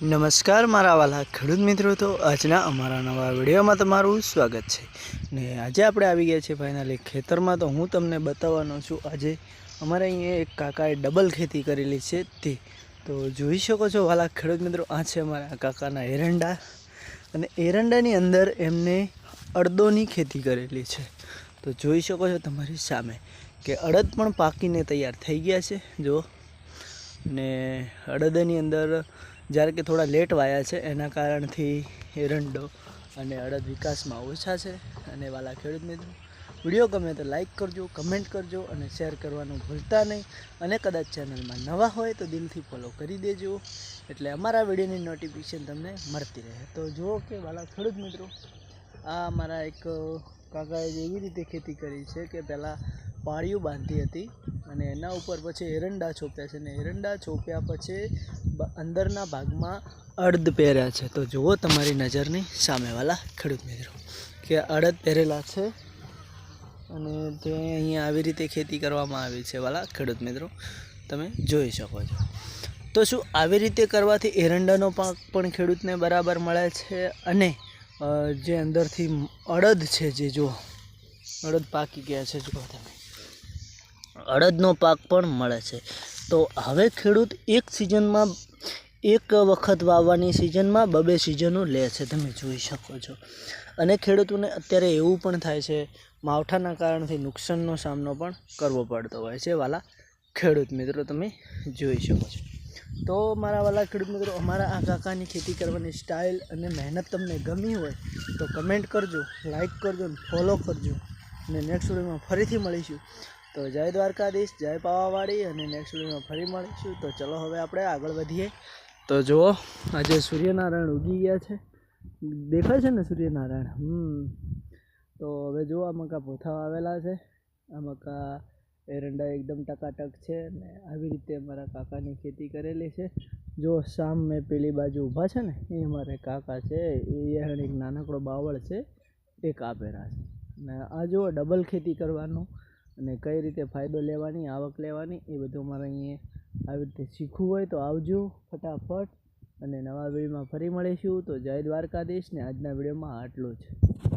નમસ્કાર મારા વાલા ખેડૂત મિત્રો. તો આજના અમારા નવા વિડીયોમાં તમારું સ્વાગત છે. ને આજે આપણે આવી ગયા છીએ ફાઇનલી ખેતરમાં. તો હું તમને બતાવવાનો છું, આજે અમારે અહીંયા એક કાકાએ ડબલ ખેતી કરેલી છે તે. તો જોઈ શકો છો વાલા ખેડૂત મિત્રો, આ છે અમારા કાકાના એરંડા. અને એરંડાની અંદર એમને અડદોની ખેતી કરેલી છે. તો જોઈ શકો છો તમારી સામે કે અડદ પણ પાકીને તૈયાર થઈ ગયા છે. જો. ને અડદની અંદર જ્યારે કે થોડા લેટ વાયા છે, એના કારણથી એરંડો અને અડદ વિકાસમાં ઓછા છે અને વાલા ખેડૂત મિત્રો, વીડિયો ગમે તો લાઈક કરજો કમેન્ટ કરજો અને શેર કરવાનું ભૂલતા નહીં. અને કદાચ ચેનલમાં નવા હોય તો દિલથી ફોલો કરી દેજો. એટલે અમારા વિડીયોની નોટિફિકેશન તમને મળતી રહે. તો જુઓ કે વાલા ખેડૂત મિત્રો, આ અમારા એક કાકાએ એવી રીતે ખેતી કરી છે કે પહેલાં પાળીઓ બાંધી હતી અને એના ઉપર પછી એરંડા છોપ્યા છે. અને એરંડા છોપ્યા પછી અંદરના ભાગમાં અડદ પહેર્યા છે. તો જુઓ તમારી નજરની સામેવાળા ખેડૂત મિત્રો, કે અડદ પહેરેલા છે અને તે અહીંયા આવી રીતે ખેતી કરવામાં આવી છે વાલા ખેડૂત મિત્રો, તમે જોઈ શકો છો. તો શું આવી રીતે કરવાથી એરંડાનો પાક પણ ખેડૂતને બરાબર મળે છે? અને જે અંદરથી અડદ છે જે જુઓ, અડદ પાકી ગયા છે, જુઓ તમે. અડદનો પાક પણ મળે છે. તો હવે ખેડૂત એક સિઝનમાં એક વખત વાવવાની સિઝનમાં બબે સિઝનો લે છે, તમે જોઈ શકો છો. અને ખેડૂતોને અત્યારે એવું પણ થાય છે, માવઠાના કારણથી નુકસાનનો સામનો પણ કરવો પડતો હોય છે વાલા ખેડૂત મિત્રો, તમે જોઈ શકો છો. તો મારા વાલા ખેડૂત મિત્રો, અમારા આ કાકાની ખેતી કરવાની સ્ટાઇલ અને મહેનત તમને ગમી હોય તો કમેન્ટ કરજો લાઇક કરજો અને ફોલો કરજો. અને નેક્સ્ટ વિડીયોમાં ફરીથી મળીશું. તો જય દ્વારકાધીશ, જય પાવાવાડી અને નેક્સ્ટ વિડીયોમાં ફરી મળીશું. તો ચલો હવે આપણે આગળ વધીએ. તો જુઓ, આજે સૂર્યનારાયણ ઉગી ગયા છે. દેખાય છે ને સૂર્યનારાયણ? હમ. તો હવે જુઓ, આ મકા પોથા આવેલા છે. આ મકા એરંડા એકદમ ટકાટક છે ને આવી રીતે અમારા કાકાની ખેતી કરેલી છે. જો મેં પેલી બાજુ ઊભા છે ને, એ અમારે કાકા છે, એ એક નાનકડો બાવળ છે એ કાપેલા છે. અને આ જુઓ, ડબલ ખેતી કરવાનું અને કઈ રીતે ફાયદો લેવાની, આવક લેવાની, એ બધું અમારે અહીંયા આવી રીતે શીખવું હોય તો આવજો ફટાફટ અને નવા વિડીયોમાં ફરી મળીશું. તો જય દ્વારકાધીશ ને આજના વિડીયોમાં આટલું જ.